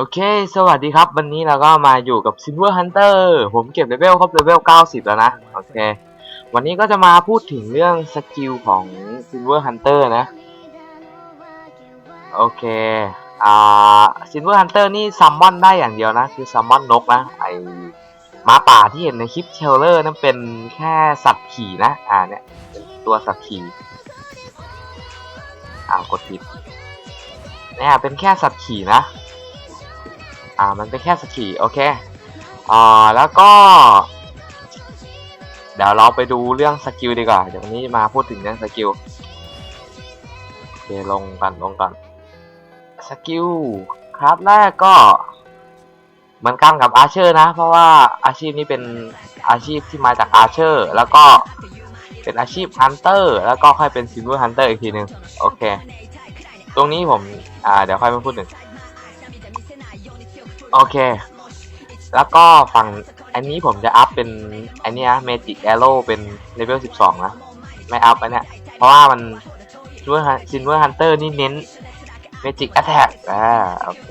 โอเค สวัสดีครับ วันนี้เราก็มาอยู่กับ Silver Hunter ผมเก็บเลเวลครบเลเวล 90 แล้วนะ โอเค วันนี้ก็จะมาพูดถึงเรื่องสกิลของ Silver Hunter นะ โอเค อ่า Silver Hunter นี่ซัมมอนได้อย่างเดียวนะ คือซัมมอนนกนะ ไอหมาป่าที่เห็นในคลิปเทลเลอร์นั่นเป็นแค่สัตว์ขี่นะ อ่าเนี่ย เป็นตัวสัตว์ขี่อ่ากดผิดเนี่ยเป็นแค่สัตว์ขี่นะ อ่ามันเป็นแค่สกีโอเคอ่าแล้วก็ เดี๋ยวเราไปดูเรื่องสกิลดีกว่าเดี๋ยววันนี้มาพูดถึงเรื่องสกิลโอเคลงกันลงกันสกิลคลาสแรกก็มือนกันกับอาเชอร์นะ เพราะว่าอาชีพนี้เป็นอาชีพที่มาจากอาเชอร์ แล้วก็เป็นอาชีพฮันเตอร์ แล้วก็ค่อยเป็นซิลเวอร์ฮันเตอร์อีกทีนึง โอเค ตรงนี้ผม อ่า เดี๋ยวค่อยมาพูดถึง โอเค แล้วก็ฝั่งอันนี้ผมจะอัพเป็นอันนี้นะเมจิกแอโร่เป็นเลเวล 12 นะ ไม่อัพอันเนี้ยเพราะว่ามันซินเวอร์ซินเวอร์ฮันเตอร์นี่เน้นเมจิกแอ t แทกอ่าโอเค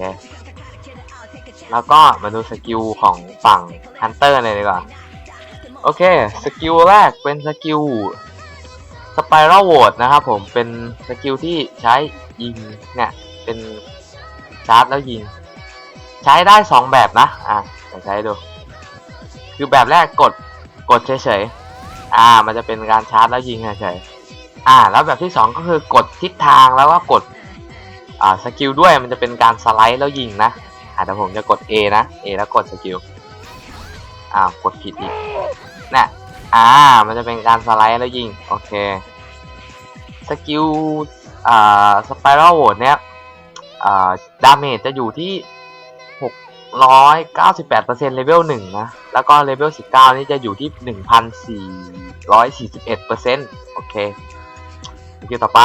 แล้วก็มาดูสกิลของฝั่งฮันเตอร์เลยดีกว่า โอเค สกิลแรกเป็นสกิลสไปรัลโวดนะครับผมเป็นสกิลที่ใช้ยิงเนี่ย เป็นชาร์จแล้วยิง ใช้ได้สองแบบนะ อะเดี๋ยวใช้ดู คือแบบแรกกด กดเฉยๆ อ่า มันจะเป็นการชาร์จแล้วยิงเฉยๆ อ่า แล้วแบบที่สองก็คือกดทิศทางแล้วก็กด อ่า สกิลด้วย มันจะเป็นการสไลด์แล้วยิงนะ อ่าแต่ผมจะกด A นะ A แล้วกดสกิล อ่ากดผิดอีกน่ะอ่า มันจะเป็นการสไลด์แล้วยิง โอเค สกิล อ่า สไปรัลโหวดเนี้ย อ่า ดาเมจจะอยู่ที่ 698%เก้าสิบแปดเปอร์เซ็นต์เลเวล1นะ แล้วก็เลเวล19นี่จะอยู่ที่1,441%โอเคสกิลต่อไป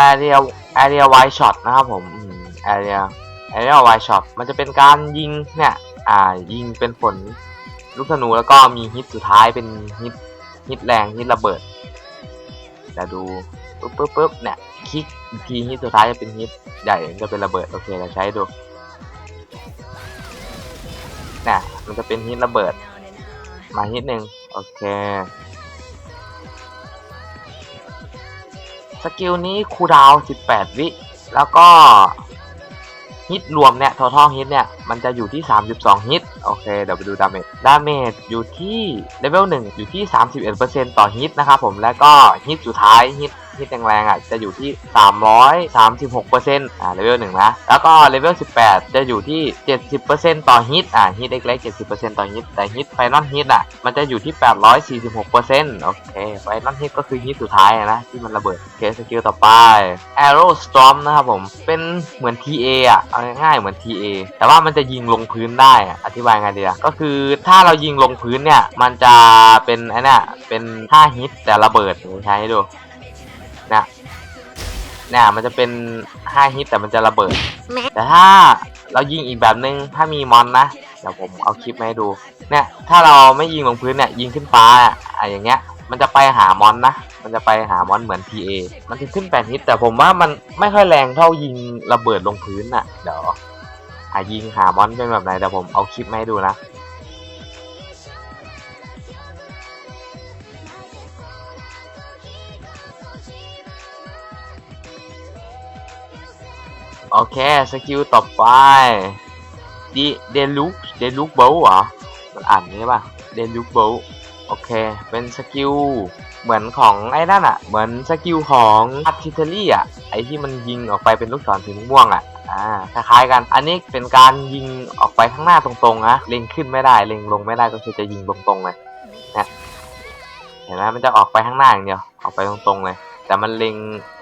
Area Area Wide Shot นะครับผมอืม Area Area Wide Shot มันจะเป็นการยิงเนี่ย อ่า ยิงเป็นผลลูกธนูแล้วก็มีฮิตสุดท้ายเป็นฮิตฮิตแรงฮิตระเบิดแต่ดูปึ๊บปึ๊บปึ๊บเนี่ย คลิกอีกทีฮิตสุดท้ายจะเป็นฮิตใหญ่จะเป็นระเบิดโอเคเราใช้ดูเนี่ยมันจะเป็นฮิตระเบิด มาฮิตหนึ่งโอเคสกิลนี้คูดาว 18 วิ แล้วก็ฮิตรวมเนี่ย total hit เนี่ย มันจะอยู่ที่ 32 ฮิต โอเค เดี๋ยวไปดูดาเมจ ดาเมจอยู่ที่เลเวล1อยู่ที่ 31%ต่อฮิตนะครับผม แล้วก็ฮิตสุดท้ายฮิต ฮิตแรงๆอะจะอยู่ที่ 336%อ่าเลเวล1นะ แล้วก็เลเวล18 จะอยู่ที่ 70%ต่อฮิตอ่าฮิตเล็กๆ70%ต่อฮิตแต่ฮิตไฟนอลฮิตอะมันจะอยู่ที่ 846%โอเคไฟนอลฮิตก็คือฮิตสุดท้ายนะที่มันระเบิดเคสกิลต่อไป Arrow Storm นะครับผมเป็นเหมือน TA อะเอาง่ายๆเหมือน TA แต่ว่ามันจะยิงลงพื้นได้อธิบายไงดีอะก็คือถ้าเรายิงลงพื้นเนี่ยมันจะเป็นไอ้นี่เป็นท่าฮิตแต่ระเบิดใช้ให้ดู เนี่ยมันจะเป็นห้าฮิตแต่มันจะระเบิด แต่ถ้าเรายิงอีกแบบนึงถ้ามีมอนนะเดี๋ยวผมเอาคลิปมาให้ดู เนี่ย ถ้าเราไม่ยิงลงพื้นเนี่ยยิงขึ้นฟ้าอะอะอย่างเงี้ย มันจะไปหามอนนะ มันจะไปหามอนเหมือน TA มันจะขึ้นแปดฮิตแต่ผมว่ามันไม่ค่อยแรงเท่ายิงระเบิดลงพื้นน่ะเดี๋ยวอะยิงหามอนเป็นแบบไหนเดี๋ยวผมเอาคลิปมาให้ดูนะ โอเคสกิลต่อไปดีเดลุกเดลุกโบลเหรอมันอ่านนี้ป่ะเดลุกโบลโอเค เป็นสกิลเหมือนของไอ้นั่นอะ เหมือนสกิลของอาร์ติเทอรี่อะ ไอที่มันยิงออกไปเป็นลูกศรสีม่วงอะ อ่า คล้ายๆกัน อันนี้เป็นการยิงออกไปข้างหน้าตรงๆนะ เล็งขึ้นไม่ได้ เล็งลงไม่ได้ก็คือจะยิงตรงๆเลยนะเห็นไหมมันจะออกไปข้างหน้าอย่างเดียว ออกไปตรงๆเลย แต่มันเล็ง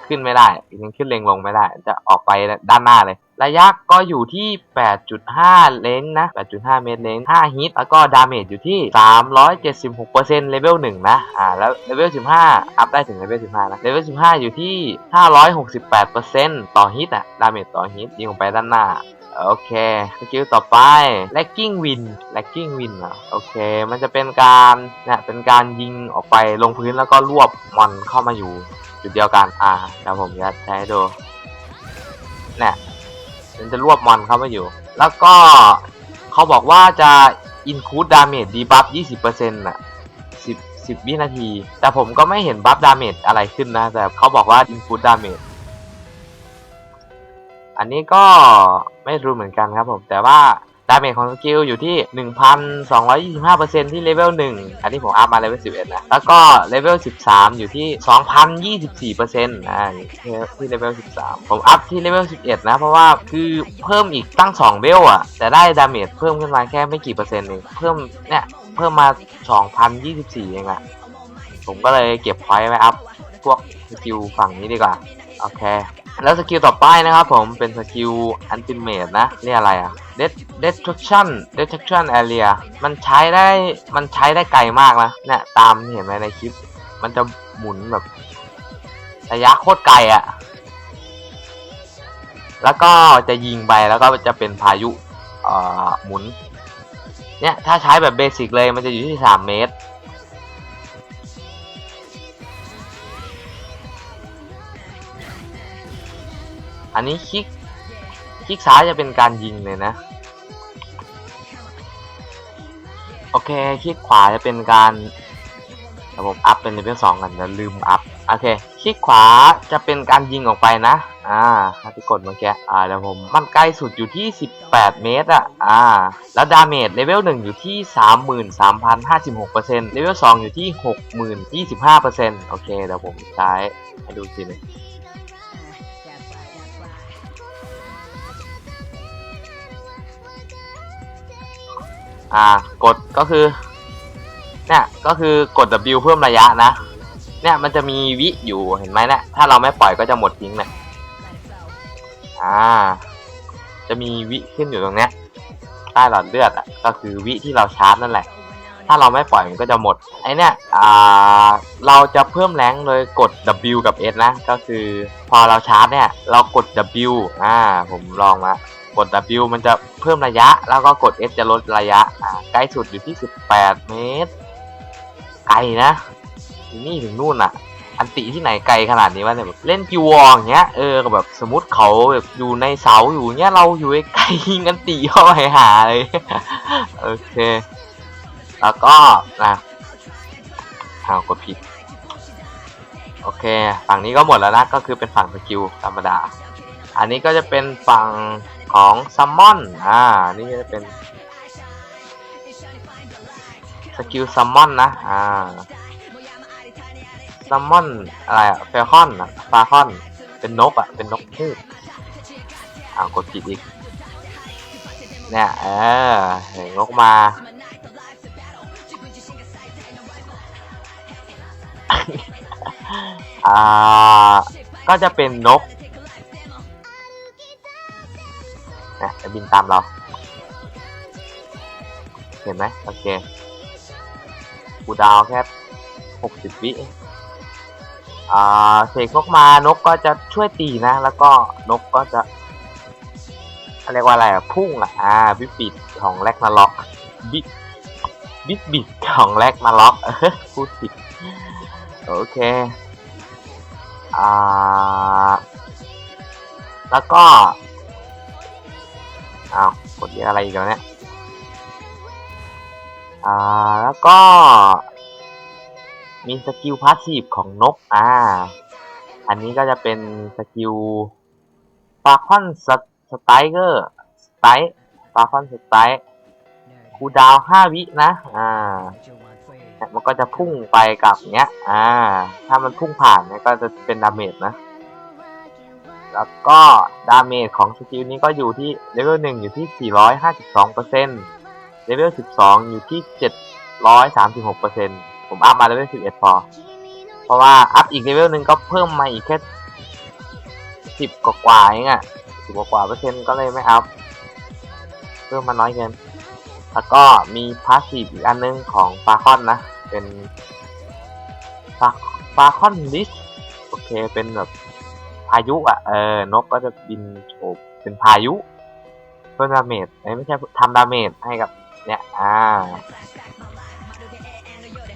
ขึ้นไม่ได้เล็งขึ้นเล็งลงไม่ได้ จะออกไปด้านหน้าเลย ระยะก็อยู่ที่ 8.5 เลนนะ 8.5 เมตรเลน5ฮิต แล้วก็ดาเมจอยู่ที่ 376%เลเวล1นะ อ่า แล้วเลเวล15 อัพได้ถึงเลเวล15 นะ เลเวล15 อยู่ที่ 568%ต่อฮิตอะดาเมจต่อฮิตยิงออกไปด้านหน้าโอเคสกิลต่อไป Lagging Win Lagging Win เหรอโอเค มันจะเป็นการเนี่ยเป็นการยิงออกไปลงพื้นแล้วก็รวบมอนเข้ามาอยู่ จุดเดียวกัน อ่าเดี๋ยวผมจะใช้ดูเนี่ยมันจะรวบมอนเข้ามาอยู่ แล้วก็เขาบอกว่าจะ include damage debuff 20%น่ะ10 10วินาที แต่ผมก็ไม่เห็นบัฟดาเมจอะไรขึ้นนะ แต่เขาบอกว่า include damage อันนี้ก็ไม่รู้เหมือนกันครับผม แต่ว่า ดาเมจของสกิลอยู่ที่ 1,225%ที่เลเวล1อันนี้ผมอัพมาเลเวล11นะ แล้วก็เลเวล13 อยู่ที่ 2,024%อ่าที่เลเวล13 ผมอัพที่เลเวล11 นะ เพราะว่าคือเพิ่มอีกตั้ง 2 เวลอะแต่ได้ดาเมจเพิ่มขึ้นมาแค่ไม่กี่เปอร์เซ็นต์เองเพิ่มเนี่ย เพิ่มมา 2,024 เองอะผมก็เลยเก็บพอยต์ไว้อัพ พวกสกิลฝั่งนี้ดีกว่า โอเค แล้วสกิลต่อไปนะครับผมเป็นสกิลอันติเมตนะเรียกอะไรอะ destruction destruction area มันใช้ได้มันใช้ได้ไกลมากนะเนี่ยตามเห็นไหมในคลิป มันจะหมุนแบบระยะโคตรไกลอะแล้วก็จะยิงไปแล้วก็จะเป็นพายุหมุน เนี่ย ถ้าใช้แบบเบสิกเลยมันจะอยู่ที่ 3 เมตร อันนี้คลิกคลิกซ้ายจะเป็นการยิงเลยนะ โอเคคลิกขวาจะเป็นการระบบอัพเป็นเลเวลสองกันจะลืมอัพโอเคคลิกขวาจะเป็นการยิงออกไปนะ อ่าถ้าที่กดเมื่อกี้อ่าเดี๋ยวผมมันใกล้สุดอยู่ที่ 18 เมตรอะอ่า แล้วดาเมจเลเวล1อยู่ที่ 33,056%เลเวล2อยู่ที่ 60,025%โอเคเดี๋ยวผมใช้ให้ดูทีหนึง อ่ากดก็คือเนี่ยก็คือกด W เพิ่มระยะนะ เนี่ยมันจะมีวิอยู่เห็นไหมเนี่ยถ้าเราไม่ปล่อยก็จะหมดทิ้งเนี่ยอ่า จะมีวิขึ้นอยู่ตรงเนี้ยใต้หลอดเลือดอะก็คือวิที่เราชาร์จนั่นแหละ ถ้าเราไม่ปล่อยมันก็จะหมดไอเนี่ยอ่าเราจะเพิ่มแรงโดยกด W กับ S นะ ก็คือพอเราชาร์จเนี่ย เรากด W อ่า ผมลองมา กด W มันจะเพิ่มระยะ แล้วก็กด S จะลดระยะใกล้สุดอยู่ที่ 18 เมตร ไกลนะนี่ถึงนู่นอะอันติที่ไหนไกลขนาดนี้วะเนี่ยแบบเล่นกิวอย่างเงี้ยเออแบบสมมติเขาแบบอยู่ในเสาอยู่เงี้ยเราอยู่ไกลยิงอันติเข้าไปหาเลยโอเค แล้วก็นะอ้ากดผิดโอเค ฝั่งนี้ก็หมดแล้วนะ ก็คือเป็นฝั่งสกิลธรรมดา อันนี้ก็จะเป็นฝั่ง ของซัมมอน อ่า นี่จะเป็นสกิลซัมมอนนะ อ่าซัมมอนอะไรอะเฟลคอนอะฟาคอน เป็นนกอะเป็นนกฮูกอ้าวกดผิดอีก เนี่ย เออเห็นนกมา อ่า ก็จะเป็นนก นะจะบินตามเรา เห็นไหมโอเคกูดาวแค่หกสิบวิเองอ่าเสกนกมานกก็จะช่วยตีนะ แล้วก็นกก็จะเรียกว่าอะไรอะพุ่งอะอ่าบิบบิดของแรกนาล็อกบิบบิบบิดของแรกนาล็อกพูดผิดโอเคอ่าแล้วก็ กดเรียกอะไรอีกแล้วเนี่ย อ่า แล้วก็ มีสกิลพาสซีฟของนก อ่า อันนี้ก็จะเป็นสกิลฟาคอนสไตเกอร์สไตฟาคอนสไตคูดาวห้าวินะ อ่าเนี่ยมันก็จะพุ่งไปกับเนี้ย อ่า ถ้ามันพุ่งผ่านเนี่ยก็จะเป็นดาเมจนะ แล้วก็ดาเมจของสกิลนี้ก็อยู่ที่เลเวลหนึ่งอยู่ที่ 452%เลเวล12 อยู่ที่ 736%ผมอัพมาเลเวล11 พอ เพราะว่าอัพอีกเลเวลหนึ่งก็เพิ่มมาอีกแค่ 10 กว่ากว่าๆเองอะ10 กว่ากว่าเปอร์เซ็นต์ก็เลยไม่อัพ เพิ่มมาน้อยเกิน แล้วก็มีพาสซีฟอีกอันนึงของฟาคอนนะ เป็นฟาฟาคอนลิสโอเค เป็นแบบ พายุอะเออนกก็จะบินโฉบเป็นพายุ เพิ่มดาเมจเอ้ไม่ใช่ทำดาเมจให้กับ เนี่ย อ่า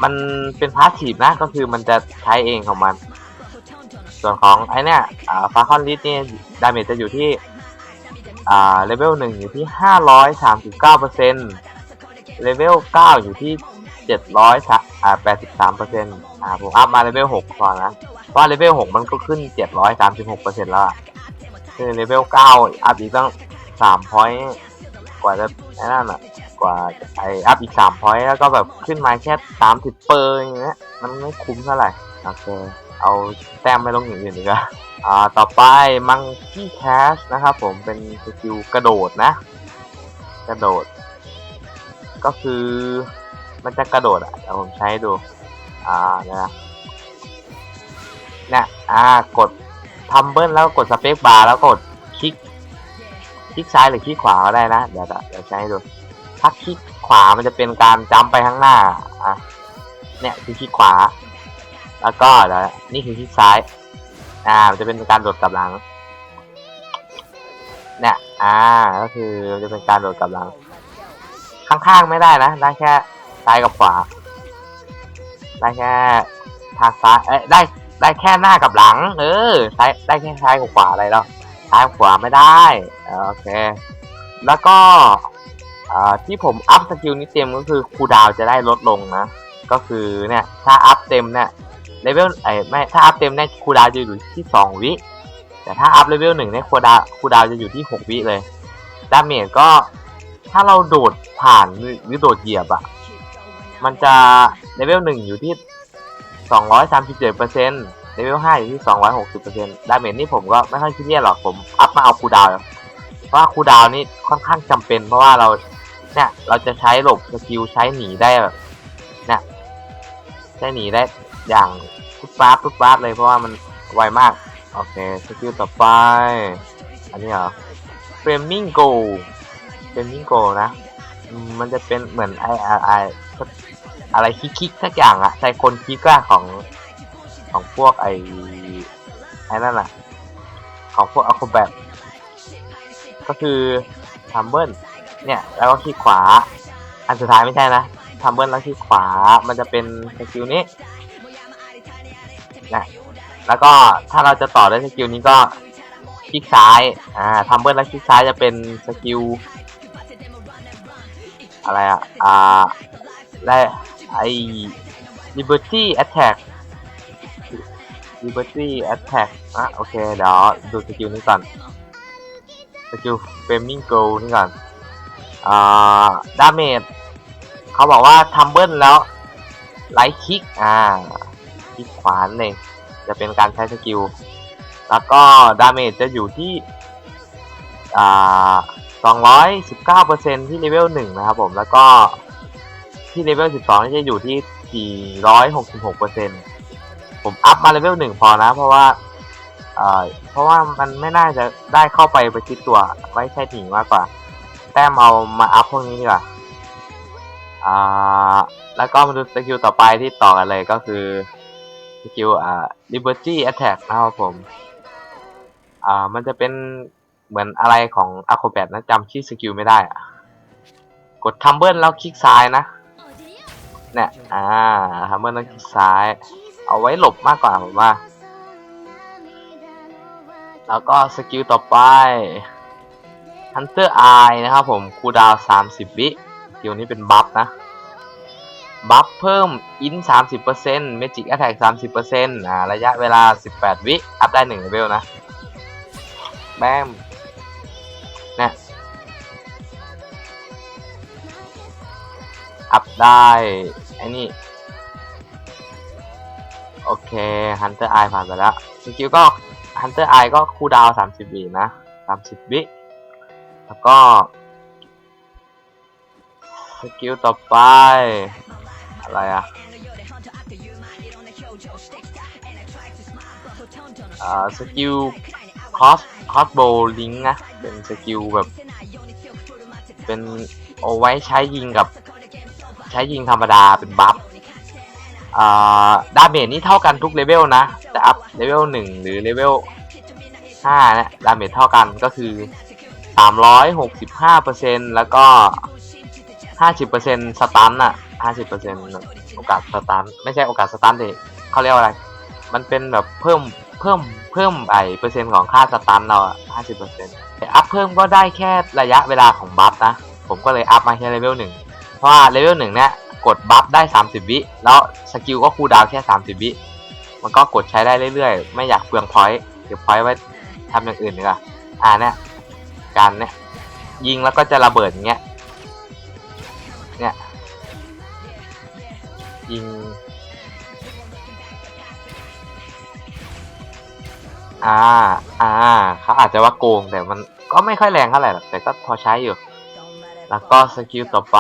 มันเป็นพาสซีฟนะก็คือมันจะใช้เองของมัน ส่วนของไอเนี่ยอ่าฟาคอนลิสเนี่ยดาเมจจะอยู่ที่อ่าเลเวลหนึ่งอยู่ที่ห้าร้อยสามสิบเก้าเปอร์เซ็นต์เลเวลเก้าอยู่ที่เจ็ดร้อยอ่าแปดสิบสามเปอร์เซ็นต์อ่าผมอัพมาเลเวลหกก่อนนะ เพราะเลเวลหกมันก็ขึ้นเจ็ดร้อยสามสิบหกเปอร์เซ็นต์แล้วคือเลเวลเก้าอัพอีกตั้งสามพอยต์กว่าจะไอ้นั่นอะกว่าไออัพอีกสามพอยต์แล้วก็แบบขึ้นมาแค่สามสิบเปอร์อย่างเงี้ย มันไม่คุ้มเท่าไหร่โอเคเอาแต้มไปลงอย่างอื่นดีกว่าอ่า ต่อไปมังคีแคชนะครับผมเป็นสกิลกระโดดนะ กระโดด ก็คือมันจะกระโดดอะเดี๋ยวผมใช้ดู อ่านี่ย นะเนี่ยอ่ากดทัมเบิลแล้วกดสเปคบาร์แล้วกดคลิกคลิกซ้ายหรือคลิกขวาก็ได้นะเดี๋ยวเดี๋ยวใช้ให้ดูถ้าคลิกขวามันจะเป็นการจัมป์ไปข้างหน้าอะเนี่ยคือคลิกขวา แล้วก็เดี๋ยวนี่คือคลิกซ้าย อ่า มันจะเป็นการโดดกลับหลัง เนี่ย อ่า ก็คือจะเป็นการโดดกลับหลัง ข้างๆไม่ได้นะ ได้แค่ซ้ายกับขวา ได้แค่ทางซ้าย เอ้ย ได้ ได้แค่หน้ากับหลัง เออซ้ายได้แค่ซ้ายกับขวาอะไรแล้วซ้ายขวาไม่ได้โอเค แล้วก็ที่ผมอัพสกิลนี้เต็มก็คือคูดาวจะได้ลดลงนะ ก็คือเนี่ยถ้าอัพเต็มเนี่ยเลเวลไอ้ไม่ถ้าอัพเต็มเนี่ยคูดาวจะอยู่ที่สองวิ แต่ถ้าอัพเลเวลหนึ่งเนี่ยคูดาวคูดาวจะอยู่ที่หกวิเลยดาเมจก็ถ้าเราโดดผ่านหรือหรือโดดเหยียบอะ่ะมันจะเลเวลหนึ่งอยู่ที่ สองร้อยสามสิบเปอร์เซ็นต์เลเวลห้าอยู่ที่สองร้อยหกสิบเปอร์เซ็นต์ดาเมจนี่ผมก็ไม่ค่อยคิดเรียหรอกผมอัพมาเอาคูดาวเพราะว่าคูดาวนี่ค่อนข้างจำเป็น เพราะว่าเราเนี่ยเราจะใช้หลบสกิลใช้หนีได้แบบเนี่ยใช้หนีได้อย่างปุ๊บปั๊บปุ๊บปั๊บเลยเพราะว่ามันไวมาก โอเคสกิลต่อไป อันนี้เหรอเฟรมมิงโกเฟรมมิงโกนะ มันจะเป็นเหมือนไอไอ อะไรคิกคิกๆสักอย่างอะใส่คนคิกอะของของพวกไอไอ้นั่นอะของพวกอะคแบบก็คือทัมเบิลเนี่ยแล้วก็คลิกขวา อันสุดท้ายไม่ใช่นะทัมเบิลแล้วคลิกขวามันจะเป็นสกิลนี้นะแล้วก็ถ้าเราจะต่อด้วยสกิลนี้ก็คลิกซ้ายอ่าทัมเบิลแล้วคลิกซ้ายจะเป็นสกิลอะไรอะอ่าและ ไอ้ liberty attack liberty attack อะโอเค เดี๋ยวดูสกิลนี้ก่อนสกิล flaming go นี่ก่อน อ่า ดาเมจเขาบอกว่าทัมเบิลแล้วไลท์คลิก อ่าคลิกขวานเองจะเป็นการใช้สกิล แล้วก็ดาเมจจะอยู่ที่ อ่า219%ที่เลเวล1นะครับผม แล้วก็ ที่เลเวล 12จะอยู่ที่ 466%ผมอัพมาเลเวล 1 พอนะ เพราะว่าเอ่อเพราะว่ามันไม่น่าจะได้เข้าไปประชิดตัวไว้ใช้หนีมากกว่า แต้มเอามาอัพพวกนี้ดีกว่า อ่า แล้วก็มาดูสกิลต่อไปที่ต่อกันเลยก็คือสกิลอ่า liberty attack นะครับผม อ่า มันจะเป็นเหมือนอะไรของ acrobat นะจำชื่อสกิลไม่ได้อะกด tumble แล้วคลิกซ้ายนะ เนี่ยอ่า tumble แล้วคลิกซ้าย เอาไว้หลบมากกว่าผมว่า แล้วก็สกิลต่อไป hunter eye นะครับผมคูดาว 30 วิสกิลนี้เป็นบัฟนะ บัฟเพิ่มอิน 30% Magic Attack 30%อ่าระยะเวลา 18 วิ อัพได้1เลเวลนะ แบม อัพได้ไอ้นี่ โอเค Hunter Eye ผ่านไปแล้วสกิลก็ Hunter Eye ก็คูดาวน์30วินะ30วิแล้วก็สกิลต่อไป อะไรอะอ่าสกิล cross crossbow link นะ เป็นสกิลแบบ เป็นเอาไว้ใช้ยิงกับ ใช้ยิงธรรมดาเป็นบัฟดาเมจนี่เท่ากันทุกเลเวลนะ แต่อัพเลเวลหนึ่งหรือเลเวลห้าเนี่ยดาเมจเท่ากันก็คือสามร้อยหกสิบห้าเปอร์เซ็นแล้วก็ห้าสิบเปอร์เซ็นสตันอะห้าสิบเปอร์เซ็นโอกาสสตันไม่ใช่โอกาสสตันเด็เขาเรียกว่าอะไร มันเป็นแบบเพิ่มเพิ่มเพิ่มไอเปอร์เซ็นต์ของค่าสตันเราอะห้าสิบเปอร์เซ็นแต่อัพเพิ่มก็ได้แค่ระยะเวลาของบัฟนะ ผมก็เลยอัพมาแค่เลเวลหนึ่ง เพราะเลเวลหนึ่งเนี่ยกดบัฟได้ 30 วิ แล้วสกิลก็คูลดาวแค่ 30 วิ มันก็กดใช้ได้เรื่อยๆ ไม่อยากเปลืองพอยต์เก็บพอยต์ไว้ทำอย่างอื่นดีกว่าอ่าเนี่ยการเนี่ยยิงแล้วก็จะระเบิดอย่างเงี้ยเนี่ยยิงอ่าอ่าเขาอาจจะว่าโกงแต่มันก็ไม่ค่อยแรงเท่าไหร่หรอกแต่ก็พอใช้อยู่ แล้วก็สกิลต่อไป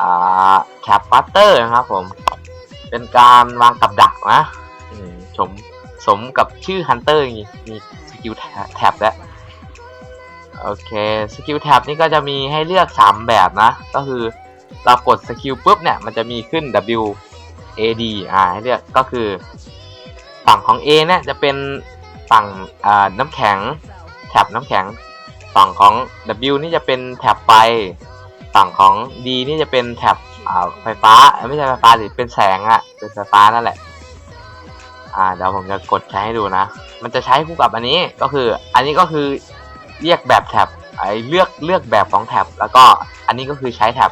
อ่าแคปปัตเตอร์นะครับผม เป็นการวางกับดักนะสมสมกับชื่อฮันเตอร์มีมีสกิลแท็บแล้วโอเคสกิลแท็บนี่ก็จะมีให้เลือก 3 แบบนะ ก็คือเรากดสกิลปุ๊บเนี่ย มันจะมีขึ้น W A D อ่าให้เลือกก็คือ ฝั่งของ A เนี่ยจะเป็นฝั่งน้ำแข็งแท็บน้ำแข็ง ฝั่งของ W นี่จะเป็นแท็บไฟ ฝั่งของ D นี่จะเป็นแท็บไฟฟ้า ไม่ใช่ไฟฟ้าสิเป็นแสงอะเป็นไฟฟ้านั่นแหละอ่าเดี๋ยวผมจะกดใช้ให้ดูนะ มันจะใช้คู่กับอันนี้ก็คือ อันนี้ก็คือเรียกแบบแท็บไอ้เลือกเลือกแบบของแท็บแล้วก็อันนี้ก็คือใช้แท็บ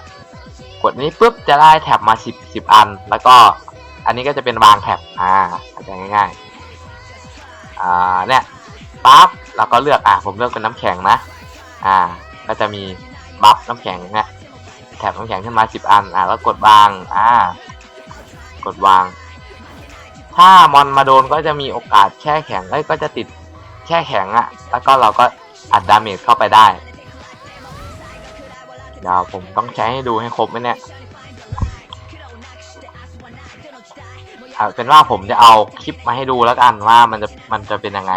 กดนี้ปุ๊บจะได้แท็บมา 10 10 อัน แล้วก็อันนี้ก็จะเป็นวางแท็บอ่าเข้าใจง่ายๆอ่าเนี่ยปั๊บเราก็เลือกอ่าผมเลือกเป็นน้ำแข็งนะ อ่า ก็จะมีบัฟน้ำแข็งเนี่ยแถบน้ำแข็งขึ้นมา10อัน อ่าแล้วกดวาง อ่า กดวาง ถ้ามอนมาโดนก็จะมีโอกาสแช่แข็งเอ้ยก็จะติดแช่แข็งอะแล้วก็เราก็อัดดาเมจเข้าไปได้เดี๋ยวผมต้องใช้ให้ดูให้ครบไหมเนี่ยเป็นว่าผมจะเอาคลิปมาให้ดูแล้วกันว่ามันจะมันจะเป็นยังไง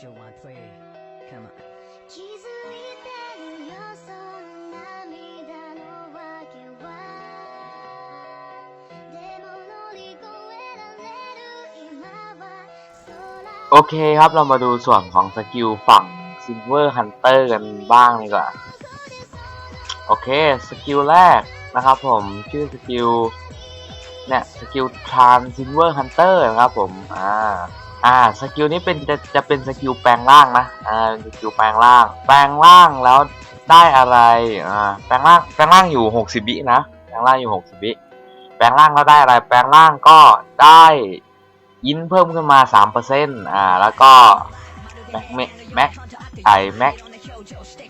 It's the Joe one three. Come on. 気づいてるよその涙のわけはでも乗り越えられる今は โอเคครับเรามาดูส่วนของสกิลฝั่ง Silver Hunter กันบ้างดีกว่า โอเค สกิลแรกนะครับผมชื่อสกิลเนี่ยสกิล Tran Silver Hunter นะครับผมอ่า อ่าสกิลนี้เป็นจะจะเป็นสกิลแปลงร่างนะอ่าสกิลแปลงร่าง แปลงร่างแล้วได้อะไรอ่าแปลงร่างแปลงร่างอยู่ 60วินะแปลงร่างอยู่60วิแปลงร่างแล้วได้อะไร แปลงร่างก็ได้ยินเพิ่มขึ้นมา3%อ่าแล้วก็แม็กแม็กไอแม็ก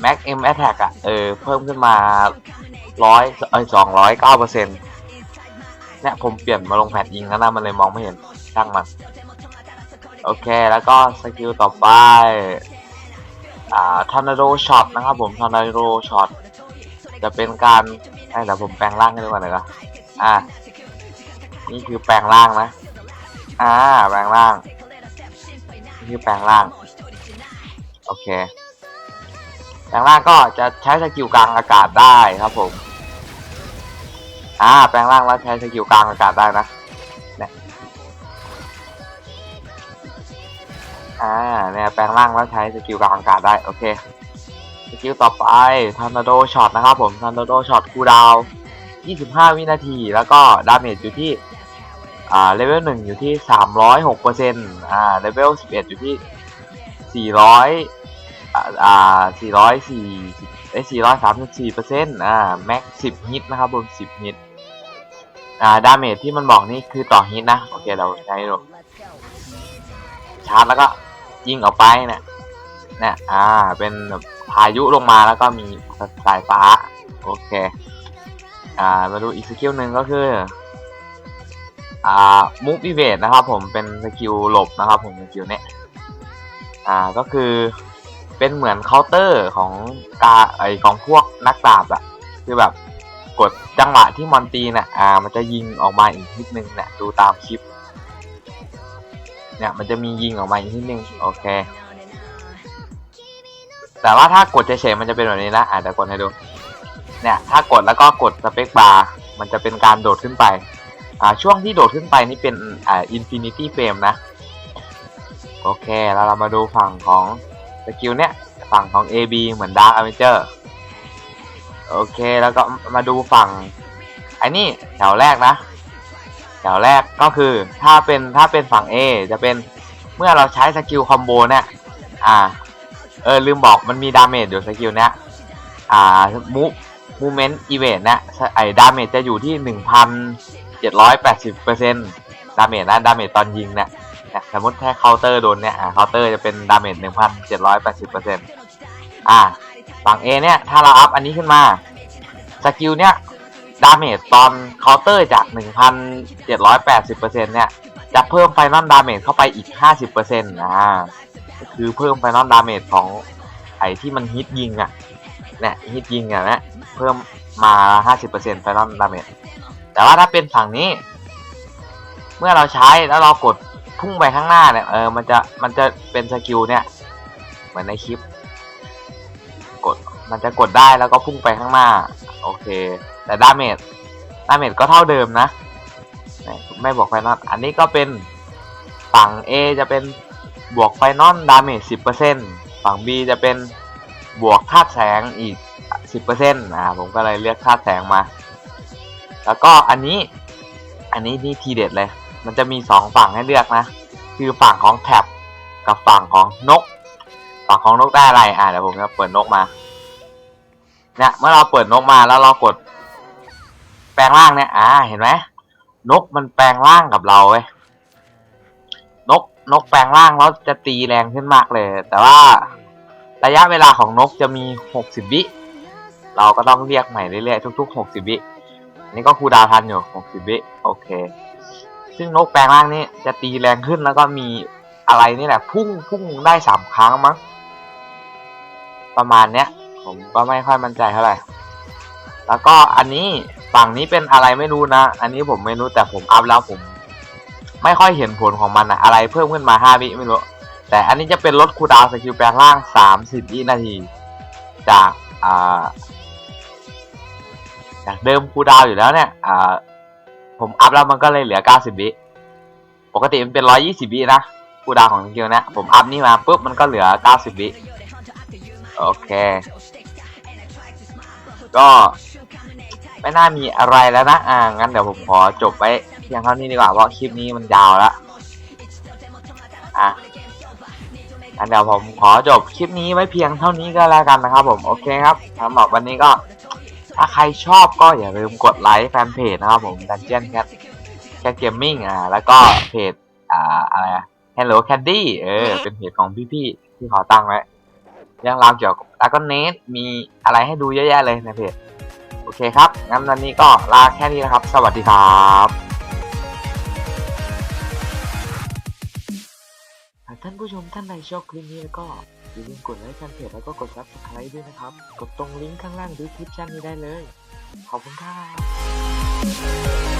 แม็กเอ็มแอทแทกอะเออเพิ่มขึ้นมาร้อยเอ้ยสองร้อยเก้าเปอร์เซ็นต์เนี่ยผมเปลี่ยนมาลงแพดยิงแล้วนะมันเลยมองไม่เห็นช่างมัน โอเคแล้วก็สกิลต่อไปอ่าทอร์นาโดช็อตนะครับผมทอร์นาโดช็อตจะเป็นการให้เดี๋ยวผมแปลงร่างให้ดูก่อนเลยก็อ่านี่คือแปลงร่างนะ อ่า แปลงร่างนี่คือแปลงร่าง โอเค แปลงร่างก็จะใช้สกิลกลางอากาศได้ครับผม อ่า แปลงร่างแล้วใช้สกิลกลางอากาศได้นะ อ่าเนี่ยแปลงร่างแล้วใช้สกิลกลางอากาศได้โอเคสกิลต่อไปทอร์นโดช็อตนะครับผมทอร์นโดช็อตคูดาว 25 วินาที แล้วก็ดาเมจอยู่ที่อ่าเลเวล1อยู่ที่ 306เปอร์เซ็นต์อ่าเลเวล11 อยู่ที่ 400อ่าอ่า404เอ้ย434เปอร์เซ็นต์อ่าแม็ก10ฮิตนะครับผม10ฮิตอ่าดาเมจที่มันบอกนี่คือต่อฮิตนะ โอเค เราใช้ดูชาร์จแล้วก็ ยิงออกไปเนี่ยเนี่ยอ่า เป็นแบบพายุลงมาแล้วก็มีสายฟ้า โอเค อ่า มาดูอีกสกิลหนึ่งก็คือ อ่ามูฟอีเวทนะครับผม เป็นสกิลหลบนะครับผมสกิลเนี้ย อ่า ก็คือเป็นเหมือนเคาน์เตอร์ของกาไอของพวกนักดาบอะคือแบบกดจังหวะที่มอนตีเนี่ยอ่า มันจะยิงออกมาอีกนิดนึงเนี่ยดูตามคลิป เนี่ยมันจะมียิงออกมาอีกนิดนึงโอเค แต่ว่าถ้ากดเฉยๆมันจะเป็นแบบนี้นะอาจจะเดี๋ยวกดให้ดู เนี่ยถ้ากดแล้วก็กดสเปคบาร์มันจะเป็นการโดดขึ้นไปอ่าช่วงที่โดดขึ้นไปนี่เป็นอ่าอินฟินิตี้เฟรมนะ โอเคแล้วเรามาดูฝั่งของสกิลเนี้ยฝั่งของ AB เหมือน Dark Avenger โอเคแล้วก็มาดูฝั่งไอ้นี่แถวแรกนะ แถวแรกก็คือถ้าเป็นถ้าเป็นฝั่ง A จะเป็นเมื่อเราใช้สกิลคอมโบเนี่ยอ่าเออลืมบอกมันมีดาเมจอยู่สกิลเนี้ยอ่ามูมูเมนต์อีเวนต์เนี่ยไอ้ดาเมจจะอยู่ที่หนึ่งพันเจ็ดร้อยแปดสิบเปอร์เซ็นต์ดาเมจนะดาเมจตอนยิงเนี่ยสมมติแค่เคาน์เตอร์โดนเนี่ยเคาน์เตอร์จะเป็นดาเมจหนึ่งพันเจ็ดร้อยแปดสิบเปอร์เซ็นต์อ่าฝั่ง A เนี่ย ถ้าเราอัพอันนี้ขึ้นมา สกิลเนี่ย ดาเมจตอนเคาน์เตอร์จากหนึ่งพันเจ็ดร้อยแปดสิบเปอร์เซ็นต์เนี่ย จะเพิ่มไฟนอลดาเมจเข้าไปอีกห้าสิบเปอร์เซ็นต์อ่าก็คือเพิ่มไฟนอลดาเมจของไอ้ที่มันฮิตยิงอะเนี่ยฮิตยิงอะนะเพิ่มมาห้าสิบเปอร์เซ็นต์ไฟนอลดาเมจแต่ว่าถ้าเป็นฝั่งนี้ เมื่อเราใช้แล้วเรากดพุ่งไปข้างหน้าเนี่ยเออมันจะมันจะเป็นสกิลเนี่ย เหมือนในคลิป กดมันจะกดได้แล้วก็พุ่งไปข้างหน้า โอเค แต่ดาเมจดาเมจก็เท่าเดิมนะไม่บอกไฟนอลอันนี้ก็เป็นฝั่ง A จะเป็นบวกไฟนอลดาเมจสิบเปอร์เซ็นฝั่ง B จะเป็นบวกธาตุแสงอีกสิบเปอร์เซ็นต์อ่าผมก็เลยเลือกธาตุแสงมา แล้วก็อันนี้อันนี้นี่ทีเด็ดเลย มันจะมีสองฝั่งให้เลือกนะ คือฝั่งของแท็บกับฝั่งของนก ฝั่งของนกได้อะไร อ่าเดี๋ยวผมจะเปิดนกมา เนี่ยเมื่อเราเปิดนกมาแล้วเรากด ลงร่างเนี่ยอ่าเห็นไหมนกมันแปลงร่างกับเราเว้ยนกนกแปลงร่างแล้วจะตีแรงขึ้นมากเลย แต่ว่าระยะเวลาของนกจะมีหกสิบวิเราก็ต้องเรียกใหม่เรื่อยๆทุกๆหกสิบวินี่ก็คูดาวทันอยู่60วิโอเค ซึ่งนกแปลงร่างนี่จะตีแรงขึ้นแล้วก็มีอะไรนี่แหละ พุ่งพุ่งได้สามครั้งมั้งประมาณเนี้ย ผมก็ไม่ค่อยมั่นใจเท่าไหร่ แล้วก็อันนี้ ฝั่งนี้เป็นอะไรไม่รู้นะ อันนี้ผมไม่รู้แต่ผมอัพแล้วผม ไม่ค่อยเห็นผลของมันอะอะไรเพิ่มขึ้นมาห้าวิไม่รู้ แต่อันนี้จะเป็นลดคูดาวสกิลแปลงร่างสามสิบวินาที จากอ่าจากเดิมคูดาวอยู่แล้วเนี่ยอ่าผมอัพแล้วมันก็เลยเหลือ90วิปกติมันเป็น120วินะคูดาวของสกิลเนี่ยผมอัพนี่มาปุ๊บมันก็เหลือ90วิโอเค ก็ ไม่น่ามีอะไรแล้วนะ อ่า งั้นเดี๋ยวผมขอจบไว้เพียงเท่านี้ดีกว่า เพราะคลิปนี้มันยาวแล้วอะงั้นเดี๋ยวผมขอจบคลิปนี้ไว้เพียงเท่านี้ก็แล้วกันนะครับ ผม โอเคครับสำหรับวันนี้ก็ ถ้าใครชอบก็อย่าลืมกดไลค์แฟนเพจนะครับผม Dungeon Cat Cat Gaming อ่า แล้วก็เพจ อ่า อะไรอะ Hello Caddy เออ เป็นเพจของพี่ๆที่ขอตั้งไว้เรื่องราวเกี่ยวกับแล้วก็เนทมีอะไรให้ดูเยอะแยะเลยในเพจ เคครับ งั้นวันนี้ก็ลาแค่นี้นะครับ สวัสดีครับหากท่านผู้ชมท่านใดชอบคลิปนี้แล้วก็อย่าลืมกดไลค์แฟนเพจแล้วก็กดซับสไครต์ด้วยนะครับ กดตรงลิงก์ข้างล่างดูคลิปชั้นนี้ได้เลย ขอบคุณครับ